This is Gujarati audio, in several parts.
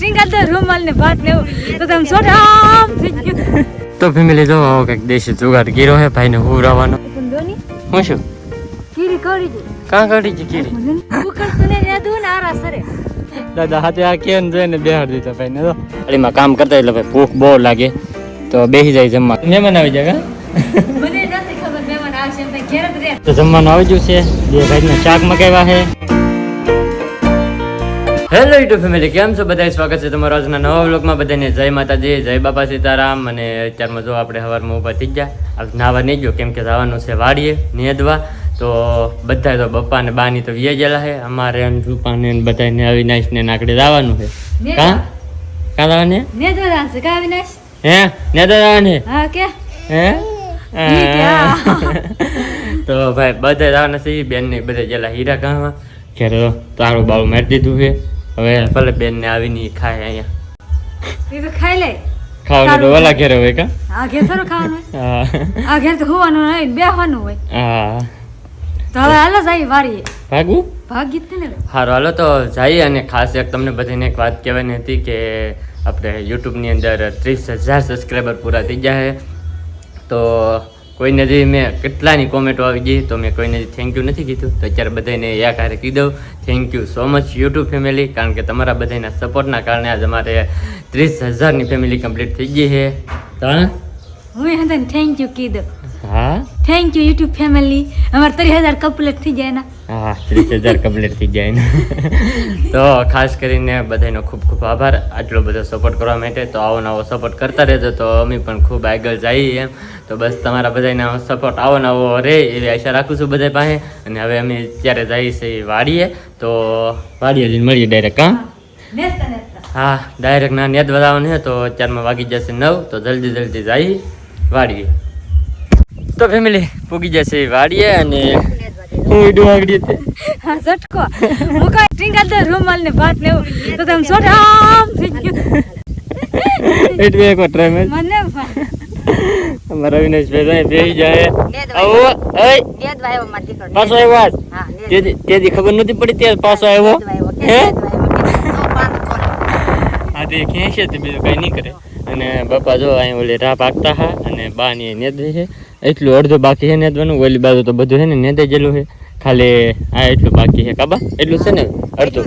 રૂમાલ ને ભાત ને એવું. તો તમે સોટ થઈ ગયું? તો ફેમિલી જો કંઈક દેશી જુગાડ ગીરો હે ભાઈને હુરાવાનો. પણ દોની હું શું? કીરી કરી દે. કાં કરી છે કીરી? ઉકળ તને ને ને આરા સરે. દાદા હાથે આ કેન જોઈને બેહાડ દીધો ભાઈને તો અડીમાં કામ કરતા એટલે ભાઈ ભૂખ બહુ લાગે. તો બેસી જાય જમવા. મહેમાન આવી જાય મને નથી ખબર મહેમાન આવશે ઘેર જ રહે. તો જમવાનું આવી ગયું છે. બે ભાઈના શાક મગાવ્યા છે હેલો યુટ્યુબ ફેમિલી કેમ છો? બધા સ્વાગત છે તમારા આજના નવા વ્લોગમાં. બધાને જય માતાજી જય બાપા સીતારામ. અને અત્યારમાં જો આપણે સવારમાં ઊભા થઈ ગયા આ નાવા નહીં ગયો કેમ કે જવાનું છે વાડીએ નેદવા. તો બધા તો બપ્પા ને બાની તો વ્યા ગયેલા છે. અમારે ને રૂપાને ને બધાને અવિનાશ ને નાકડે જવાનું છે. કાં? કાં જવાનું છે? ને તો દાંસ કા વિનાશ હે? નેદવા જવાનું છે? હા કે? હે? તો ભાઈ બધા જવાના છે. બેન ને બધા જેલા હીરા ગામમાં. ઘેર તારું બાળું મારી દીધું છે. હવે ભલે બેન ને આવીને ખાય અહીંયા. એ તો ખાઈ લે. ખાવાનું તો ઓલા ઘરે હોય કા? આ ઘેર થોડું ખાવાનું હોય. આ ઘેર તો હોવાનું નહીં બેહવાનું હોય. હા. તો હવે હાલો જાય વારીએ. ભાગવું ભાગીત ને હારો હાલો તો જઈએ અને ખાસ એક તમને બધાને એક વાત કહેવાની હતી કે આપણે યુટ્યુબની અંદર ત્રીસ હજાર સબસ્ક્રાઈબર પૂરા થઈ ગયા છે. તો કોઈને જે મેં કેટલાની કોમેન્ટો આવી ગઈ તો મેં કોઈને થેન્ક યુ નથી કીધું. તો અત્યારે બધાને યા કારે કહી દઉં. Thank you so much YouTube family કારણ કે તમારા બધાના સપોર્ટના કારણે આજે અમારે ત્રીસ હજારની ફેમિલી કમ્પ્લીટ થઈ ગઈ છે. તો હા? હું એ હંધાને થેન્ક યુ કીધું. હા? થેન્ક યુ યુટ્યુબ ફેમિલી અમારે ત્રીસ હજાર કમ્પ્લીટ થઈ જાય ને. હા ત્રીસ હજાર કમ્પ્લીટ થઈ જાય ને. તો ખાસ કરીને બધાનો ખૂબ ખૂબ આભાર. આટલો બધો સપોર્ટ કરવા માટે તો આવો નવો સપોર્ટ કરતા રહેજો. તો અમે પણ ખૂબ આગળ જઈએ એમ. તો બસ તમારા બધાના સપોર્ટ આવો નવો રહે એવી આશા રાખું છું બધા પાસે. અને હવે અમે ત્યારે જઈએ છીએ વાડીએ. તો વાડીએ જઈને મળીએ ડાયરેક્ટ નેતા હા ડાયરેક્ટ ના નેત વધારવાનું છે. તો અત્યારમાં વાગી જશે નવ. તો જલ્દી જલ્દી જઈ વાડીએ. તો ફેમિલી પૂગી જશે વાડીએ અને હું ઈડું આગળ હા ઝટકો. હું કઈ ટ્રિંકલ તો રૂમાલ ને ભાત ને એવું. તો તમે સોટ આમ થઈ ગયું. એટલે એક ટ્રાય મેં મને અમારા અવિનાશ ભાઈ બેસી જાય. આવો ઓય પાછો આવ્યો આજ? તેથી તેથી ખબર નતી પડી ત્યારે પાછો આવ્યો. હે? તે ખેંચે તે બીજું કઈ નહીં કરે. અને બાપા જો અહીં ઓલી રાહ પાકતા હા અને બા ની નેદે છે. એટલું અડધું બાકી છે નેદવાનું ઓલી બાજુ તો બધું છે ને નેદે જેલું છે. ખાલી આ એટલું બાકી છે કાબા એટલું છે ને અડધું.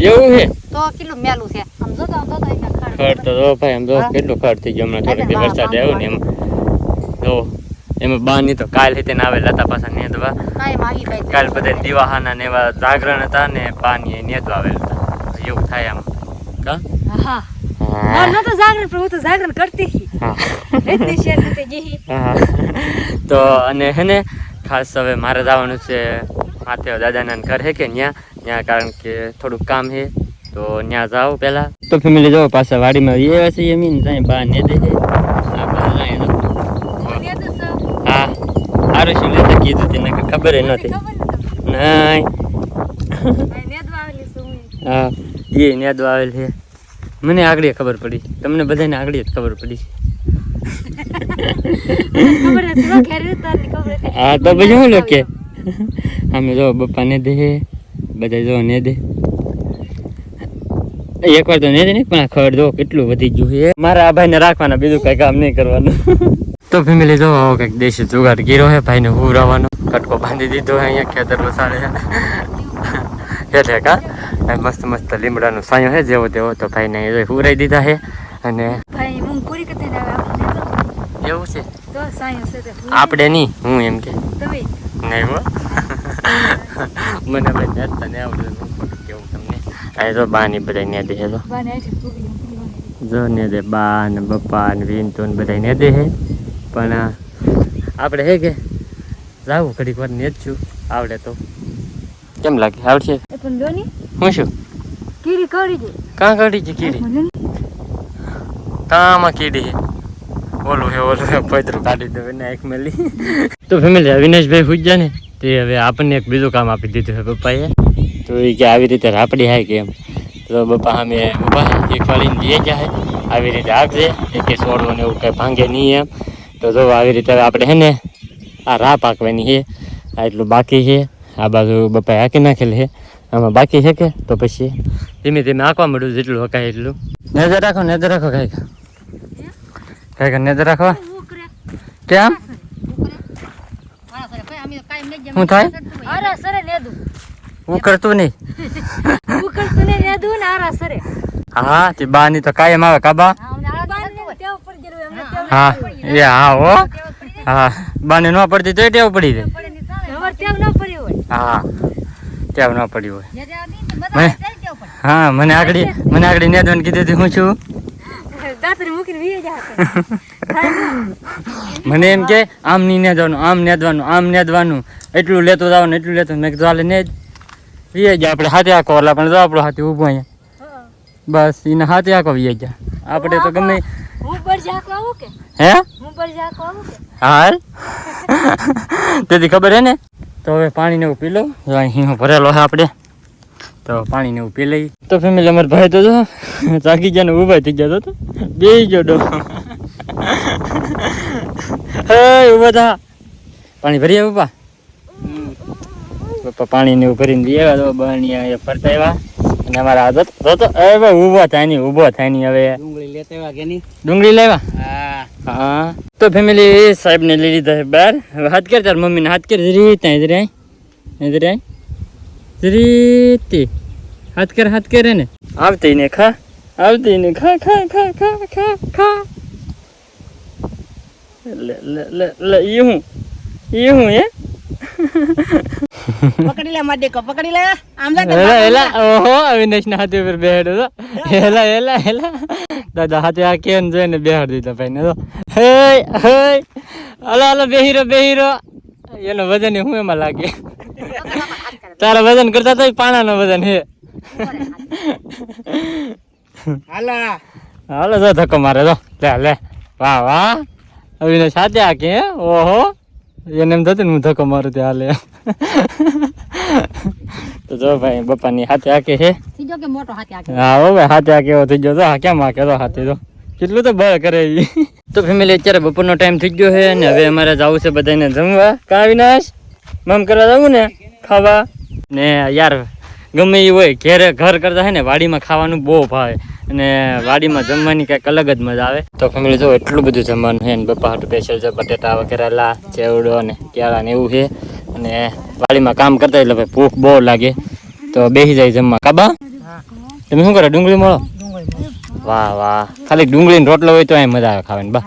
એવું છે ખડ તો ભાઈ સમજો કેટલું ખડ થઈ ગયો હમણાં થોડીક વરસાદ આવ્યો ને એમાં. જો એમાં બા ની તો કાલ હતી ને આવેલા હતા પાછા નેદવા. કાલ બધા દિવાહાના ને એવા જાગરણ હતા ને બાની નેદવા આવેલા હતા. એવું થાય આમ. હા. માર જાગરણ પણ હું તો જાગરણ કરતી હા. હા. અને હે ને ખાસ હવે મારે જવાનું છે માથે દાદાના ઘર હે કે ત્યાં ત્યાં કારણ કે થોડુંક કામ છે. તો ત્યાં જાવ પહેલા. તો ફેમિલી જાઓ પાછા વાડીમાં એ છે એમ ત્યાં બા ને દે છે. આ બાજુ જાય એનો. હા. સારું શું લેતા કીધું તેને ખબર એ નથી નહીં. હા એ નેદવા આવેલ છે. મને આગળ ખબર પડી. તમને બધાને આગળ જ ખબર પડી. હા તો પછી શું કે અમે જો બપ્પા ને દે બધા જો ને દે. એકવાર તો ને દે નહીં પણ આ ખડ જો કેટલું વધી ગયું છે. મારા આ ભાઈને રાખવાના બીજું કઈ કામ નહીં કરવાનું. તો ફેમિલી જો કંઈક દેશી જુગાડ ગીરો હે ભાઈને હુરાવાનો કટકો બાંધી દીધો હે અહીંયા ખેતર વસાડે છે એટલે કા? મસ્ત મસ્ત લીમડાનો સાયો હે જેવો તેવો તો ભાઈને અહીંયા ઉરાઈ દીધા હે અને ભાઈ હું પૂરી કરતી એવું છે? તો સાયન્સ છે. આપણે નહીં હું એમ કે. તમે? નહીં હો. મને ભાઈ નેતા ને આવડે કેવું તમને. આ તો બા ની બધા ને દે તો બાને જો ને દે બા ને બપ્પા ને વિનતો ને બધા ને દે છે. પણ આપણે હે કે જાવું ઘડીક વાર ને જ છું આવડે તો. કેમ લાગે? આવડશે? ની. હું શું? કીડી કરી દે કાં કાઢી છે કીડી? કામાં કીડી છે. ઓલું હે ઓલું હે પૈતરું કાઢી દે એક મેલી. તો ફેમિલી અવિનાશભાઈ પૂજ્યા ને તે હવે આપણને એક બીજું કામ આપી દીધું છે પપ્પાએ. તો એ કે આવી રીતે રાપડી હાય કે એમ. તો પપ્પા અમે ઊભા એક વાળીને લઈએ જાય આવી રીતે આપજે એ કે છોડવો ને એવું કંઈ ભાંગે નહીં એમ. તો જો આવી રીતે આપણે હે ને આ રા પાકવાની છે આ એટલું બાકી છે. આ બાજુ બપાઈ હાકી નાખેલ છે. આમાં બાકી છે કે? તો પછી ધીમે ધીમે આંકવા મળ્યું, જેટલું હકાય એટલું. નજર રાખો નજર રાખો કાંઈક. કાંઈક નજર રાખો. કેમ? શું થાય? હું કરતું નહીં. હા, તે બાની તો કાયમ આવે કાબા હા, એ, હા, હો. હા, બાની ન પડતી તો ટેવ પડી જાય અમારે ટેવ ન પડી હોય હા. ટેવ ન પડી હોય. હા? મને આગળ મને આગળ નેદવાન કીધું હતું હું છું? મને એમ કે આમ નહીં નેદવાનું આમ નેદવાનું આમ નેદવાનું. એટલું લેતો જવાનું એટલું લેતો મેં કીધું હાલે ને વીએ ગયા આપણે હાથે આખો એટલે આપણે જો આપણો હાથે ઊભો અહીંયા. બસ એને હાથે આખો વીએ જાય આપણે તો ગમે હું હાલ? તેથી ખબર હે ને? તો હવે પાણીને એવું પી લઉં જો અહીં ભરેલો છે આપણે. તો પાણીને એવું પી લઈ તો ફેમિલી અમારા ભાઈ તો જો ચાકી ગયા ને ઊભા થઈ ગયા તો બે ગયો ડો. હે ઊભા થા. પાણી ભરી આવ્યા પપ્પા. પપ્પા પાણીને એવું ભરીને લઈ આવ્યા તો બહારની ફરતા આવ્યા. અને અમારા આદત તો તો હવે ઊભો થાય નહીં ઊભો થાય નહીં હવે. ડુંગળી લેતા આવ્યા કે ની ડુંગળી લેવા? હા. હા. તો ફેમિલી સાહેબ ને લઈ લીધા છે બહાર. હવે હાથ કર તાર મમ્મી ને હાથ કર જરી ત્યાં જરી આય જરી આય જરી તે હાથ કર હાથ કરે ને આવતી ને ખા આવતી ને ખા ખા ખા ખા ખા ખા. લે લે લે લે ઈ હું ઈ હું હે. પકડી લે માર દેકો પકડી લે. આમ જા એલા એલા ઓહો અવિનાશ ના હાથે ઉપર બેહાડો તો. એલા એલા એલા. દાદા હાથે આ કેન જોઈને બેહાડ દીધા ભાઈ ને તો. હે હે. અલો અલા બેહીરો બેહીરો. એનો વજન હું એમાં લાગે? તારા વજન કરતા તો પાણાનો વજન હે. હાલા. હાલો જો ધક્કો મારે તો લે લે. વાહ વાહ. અવિનાશ સાથે આ કે ઓહો. એને એમ થતું ને હું ધક્કો મારું ત્યાં હાલે. તો જો ભાઈ બપાની હાથે આકે છે. હા હો ભાઈ હાથે આ કેવો થઈ ગયો તો કેમ આ કેતો હાથે તો. કેટલું તો બળ કરે એ. તો ફેમિલી અત્યારે બપોરનો ટાઈમ થઈ ગયો છે અને હવે અમારે જવું છે બધાને જમવા. કા વિનાશ મમ કરવા જવું ને? ખાવા? ને યાર ગમે એ હોય ઘેરે ઘર કરતા હે ને વાડીમાં ખાવાનું બહુ ભાવે. અને વાડીમાં જમવાની કંઈક અલગ જ મજા આવે. તો ફેમિલી, જો એટલું બધું જમવાનું છે ને બપ્પા હાટું સ્પેશિયલ છે, બટેટા વગેરેલા ચેવડો ને કેળા ને એવું છે. અને વાડીમાં કામ કરતા એટલે ભાઈ ભૂખ બહુ લાગે. તો બેસી જાય જમવા. કાબા? તમે શું કરો, ડુંગળી મળો? વાહ વાહ. ખાલી ડુંગળીનો રોટલો હોય તો અહીં મજા આવે ખાવાની, બા.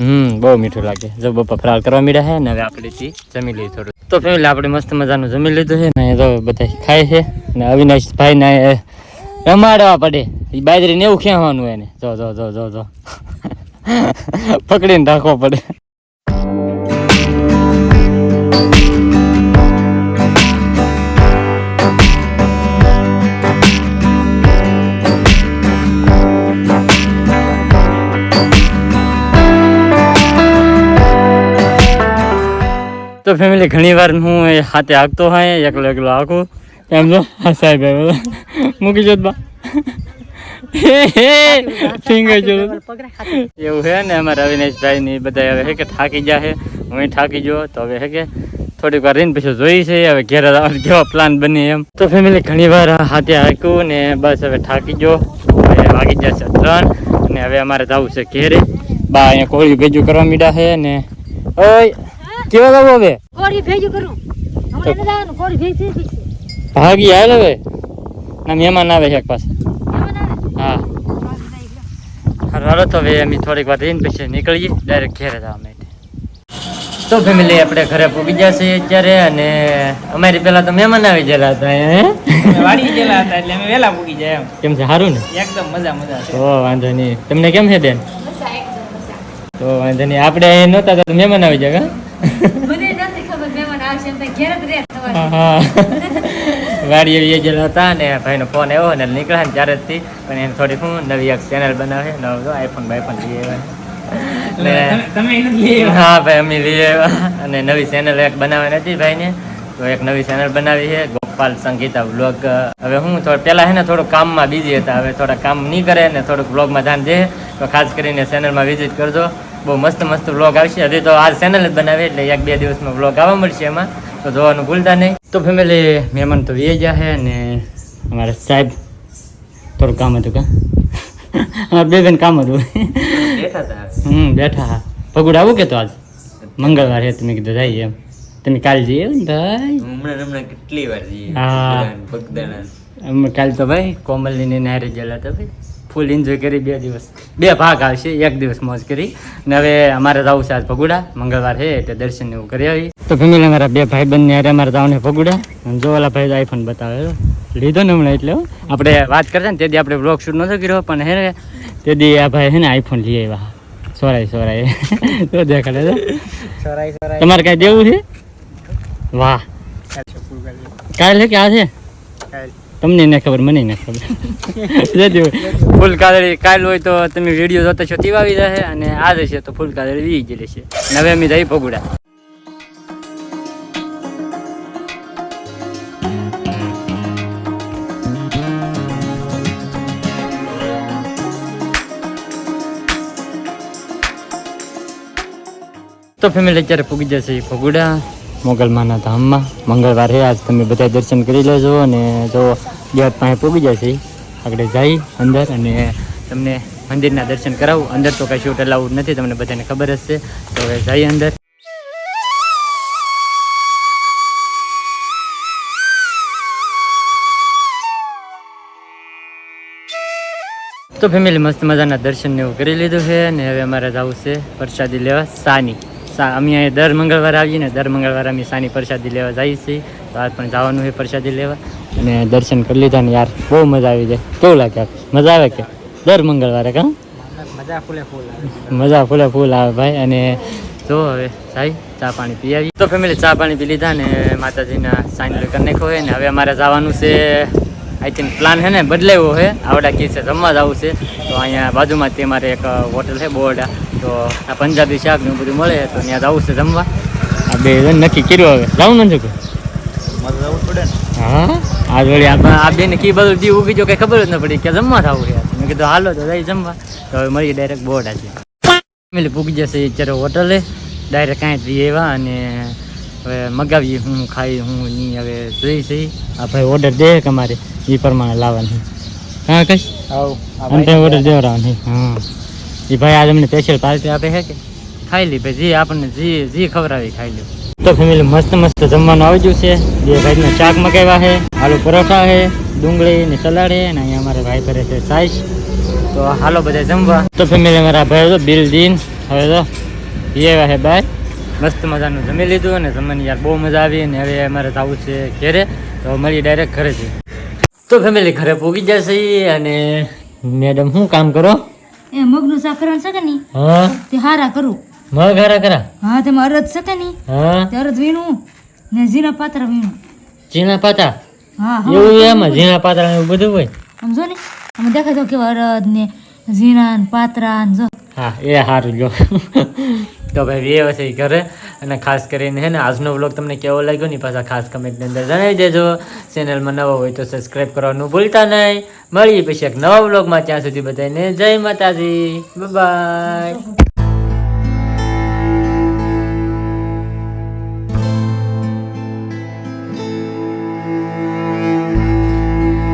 હમ, બહુ મીઠું લાગે. જો બપા ફરાળ કરવા મીડ્યા છે ને, હવે આપણે જમી લઈએ થોડું. તો ફેમિલી, આપણે મસ્ત મજાનું જમી લીધું છે ને તો બધા ખાય છે. ને અવિનાશ ભાઈ ને રમાડવા પડે. એ બાજરીને એવું ખેવાનું એને. જો જો જો જો જો. પકડીને રાખવો પડે. તો ફેમિલી ઘણી વાર હું હાથે હાંકતો હોય, એકલો એકલો હાંકું. એમ જો હા સાહેબ આવ્યો. મૂકી જોત બા ફિંગર જો. એવું છે ને અમારા અવિનાશભાઈ ની બધા હવે હે કે થાકી ગયા છે હું થાકી ગયો તો હવે હે કે થોડીક વાર રહીને પછી જોઈ છે હવે ઘેર કેવા પ્લાન બની એમ. તો ફેમિલી ઘણી વાર હાથે આક્યું ને બસ હવે થાકી ગયો. હવે વાગી જશે ત્રણ અને હવે અમારે જવું છે ઘેરે. બા અહીંયા કોળી ભેજું કરવા મીડા છે ને. ઓય કેવા જવું હવે? કોળી ભેજું કરું. ભેજ ભાગી હાલ હવે. ના મહેમાન આવે છે એક પાસે. હા. હારું હાલો તો હવે અમે થોડીક વાર રહીને પછી નીકળીએ. ડાયરેક્ટ ઘેરે જવા માટે તો ફેમિલી આપણે ઘરે પૂગી ગયા છીએ અત્યારે અને અમારી પેલા તો મહેમાન આવી ગયેલા હતા વાડી ગયેલા હતા એટલે અમે વહેલા પૂગી જાય એમ. કેમ છે સારું ને? એકદમ મજા મજા છે. તો વાંધો નહીં. તમને કેમ છે બેન? તો વાંધો નહીં. આપણે અહીં નહોતા તો મહેમાન આવી જાય કા? મને નથી ખબર મહેમાન આવશે એમ તો ઘેર જ રહે હા વાડી એવી ગયેલા હતા ને ભાઈનો ફોન આવ્યો ને નીકળ્યા ને ત્યારે જ પણ એને થોડીક હું નવી એક ચેનલ બનાવે નવો આઈફોન બાઈફોન લઈ આવ્યા. હા ભાઈ અમે લઈ આવ્યા. અને નવી ચેનલ એક બનાવવાની હતી ભાઈને. તો એક નવી ચેનલ બનાવી છે ગોપાલ સંગીતા વ્લોગ હવે હું થોડું પહેલાં છે ને થોડું કામમાં બિઝી હતા. હવે થોડા કામ નહીં કરે ને થોડુંક વ્લોગમાં ધ્યાન દે. તો ખાસ કરીને ચેનલમાં વિઝિટ કરજો. બહુ મસ્ત મસ્ત વ્લોગ આવશે. હજી તો આ ચેનલ જ બનાવી એટલે એક બે દિવસમાં વ્લોગ આવવા મળશે એમાં. તો જોવાનું ભૂલતા નહીં. તો ફેમિલી મહેમાન તો એ ગયા છે અને અમારા સાહેબ થોડું કામ હતું કા. અમારે બે બેન કામ હતું. હમ બેઠા હા. પગુડ આવું કે તો આજ મંગળવાર છે તમે કીધું જાય એમ. તમે કાલ જઈએ ને ભાઈ? હમણાં હમણાં કેટલી વાર જઈએ? હા. ભગદાણા. અમે કાલ તો ભાઈ કોમલની નારે ગયેલા હતા ભાઈ. ફૂલ એન્જોય કરી બે દિવસ. બે ભાગ આવશે એક દિવસ મોજ કરી. ને હવે અમારે જવું છે આજ ભગુડા. મંગળવાર છે એટલે દર્શન એવું કરી આવી. તો ફેમિલી મારા બે ભાઈ બંને અરે અમારે તાવને છે અને જો ઓલા ભાઈ આઈફોન બતાવે લીધો ને હમણાં એટલે હો. આપણે વાત કરતા ને તેથી આપણે બ્લોગ શૂટ નતો કર્યો પણ હે ને તેથી આ ભાઈ હે ને આઈફોન લઈ આવ્યા. સોરાય સોરાય. તો દેખાડે છે. સરાય સરાય. તમારે કાંઈ દેવું છે? વાહ. કાલે કે આ છે તમને ન ખબર મને ન ખબર. જજો ફૂલ કાદળી કાલ હોય તો તમે વીડિયો જોતા છો તીવાવી જશે અને આ જશે તો ફૂલ કાદળી વી રહેશે અને હવે અમે જઈ પગુડા તો ફેમિલી અત્યારે પૂગી જશે ફગુડા. મોગલમાના ધામમાં. મંગળવારે આજ તમે બધા દર્શન કરી લેજો અને જો ગેટ પાસે પૂગી જશે. આગળ જઈ અંદર અને તમને મંદિરના દર્શન કરાવું. અંદર તો કાંઈ શૂટ અલાઉડ નથી, તમને બધાને ખબર જ તો હવે જઈ અંદર. તો ફેમિલી મસ્ત મજાના દર્શન ને એવું કરી લીધું છે અને હવે અમારે જવું છે પ્રસાદી લેવા સાની. અમે અહીંયા દર મંગળવારે આવીએ ને દર મંગળવારે અમે સાની પ્રસાદી લેવા જઈએ છીએ. તો આજ પણ જવાનું છે પ્રસાદી લેવા. અને દર્શન કરી લીધા ને યાર બહુ મજા આવી જાય. કેવું લાગે? મજા આવે કે? દર મંગળવારે કાં? મજા ફૂલે ફૂલ આવે. મજા ફૂલે ફૂલ આવે ભાઈ. અને જો હવે સાઈ ચા પાણી પી આવી તો ફેમિલી ચા પાણી પી લીધા ને માતાજીના સાઈન કરી નાખ્યો હોય ને હવે અમારે જવાનું છે આઈ થિંક પ્લાન છે ને બદલાવ્યો છે. આવડા કે છે જમવા જવું છે. તો અહીંયા બાજુમાં તે મારે એક હોટલ છે બોરડા તો આ પંજાબી શાક ને બધું મળે તો ત્યાં જવું છે જમવા. આ બે જણ નક્કી કર્યું હવે. જવું નથી કે જવું પડે ને. હા? આ જોડી આ બેને કી બધું દી ઉગી જો ખબર જ ન પડી કે જમવા થવું મેં કીધું હાલો તો જઈ જમવા. તો હવે મળી ડાયરેક્ટ બોર્ડ આજે. ફેમિલી પૂગી જશે અત્યારે હોટલે. ડાયરેક્ટ કાંઈ જઈએ એવા અને હવે મગાવીએ હું ખાઈ હું નહીં હવે જોઈ આ ભાઈ ઓર્ડર દે કે એ પ્રમાણે લાવવાની. હા કઈ આવ ઓર્ડર દેવડાવવાનું. હા. એ ભાઈ આજે અમને સ્પેશિયલ પાર્ટી આપે છે કે? ખાઈ લી ભાઈ, જે આપણને જે જે ખવડાવી ખાઈ લ્યો. તો ફેમિલી મસ્ત મસ્ત જમવાનું આવી ગયું છે. બે ભાઈના શાક મગાવ્યા છે, આલુ પરોઠા છે, ડુંગળી ને સલાડ છે અને અહીંયા અમારે ભાઈ કરે છે સાઈઝ તો હાલો બધા જમવા. તો ફેમિલી અમારા ભાઈ તો બિલ દીન. હવે તો એ છે બાય મસ્ત મજાનું જમી લીધું અને જમવાની યાર બહુ મજા આવી અને હવે અમારે જવું છે ઘેરે. તો મળી ડાયરેક્ટ ઘરે છે તો ફેમિલી ઘરે પહોંચી જશે અને મેડમ શું કામ કરો? એ મગનું કરવાનું છે કે નહીં? હા. તે હારા કરું. મગ હારા કરા? હા તેમાં અરદ છે કે નહીં? હા. તે અરદ વીણું ને ઝીણા પાત્ર વીણું. ઝીણા પાતા હા એવું એમાં ઝીણા પાત્ર એવું બધું હોય? સમજો ને? અમે દેખાય તો કેવા અરદ ને ઝીણા ને પાત્રા ને જો. હા એ સારું જો તો ભાઈ એ હશે ઘરે. અને ખાસ કરીને હે ને, આજનો વ્લોગ તમને કેવો લાગ્યો ને પાછા ખાસ કમેન્ટની અંદર જણાવી દેજો. ચેનલમાં નવો હોય તો સબસ્ક્રાઈબ કરવાનું ભૂલતા નહીં. મળીએ પછી એક નવા વ્લોગમાં ત્યાં સુધી બધાને જય માતાજી. બાય